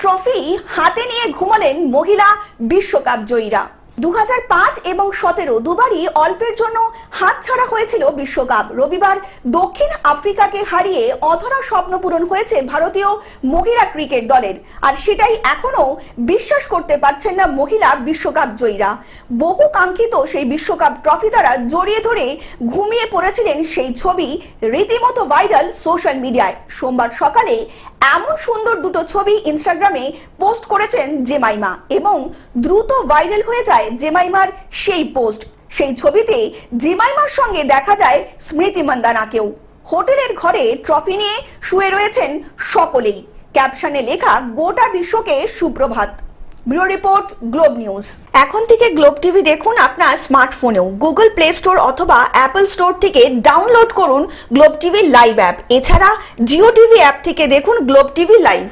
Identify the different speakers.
Speaker 1: Trophy হাতে নিয়ে ঘুমালেন মহিলা বিশ্বকাপ জয়ীরা। দু হাজার পাঁচ এবং সতেরো দুবারই অল্পের জন্য হাতছাড়া হয়েছিল বিশ্বকাপ। রবিবার দক্ষিণ আফ্রিকাকে হারিয়ে অধরা স্বপ্ন পূরণ হয়েছে ভারতীয় মহিলা ক্রিকেট দলের। আর সেটাই এখনও বিশ্বাস করতে পারছেন না মহিলা বিশ্বকাপ জয়ীরা। বহু কাঙ্ক্ষিত সেই বিশ্বকাপ ট্রফি দ্বারা জড়িয়ে ধরে ঘুমিয়ে পড়েছিলেন সেই ছবি রীতিমতো ভাইরাল সোশ্যাল মিডিয়ায়। সোমবার সকালে এমন সুন্দর দুটো ছবি ইনস্টাগ্রামে পোস্ট করেছেন জেমাইমা এবং দ্রুত ভাইরাল হয়ে যায় জেমাইমার সেই পোস্ট। সেই ছবিতে জেমাইমার সঙ্গে দেখা যায় স্মৃতি মান্দানাকেও। হোটেলের ঘরে ট্রফি নিয়ে শুয়ে রয়েছেন সকলেই। ক্যাপশনে লেখা, গোটা বিশ্বকে সুপ্রভাত। Bureau report, Globe news. এখন থেকে গ্লোব টিভি দেখুন আপনার স্মার্টফোনেও। গুগল প্লে স্টোর অথবা অ্যাপল স্টোর থেকে ডাউনলোড করুন গ্লোব টিভি লাইভ অ্যাপ। এছাড়া জিও টিভি অ্যাপ থেকে দেখুন গ্লোব টিভি লাইভ।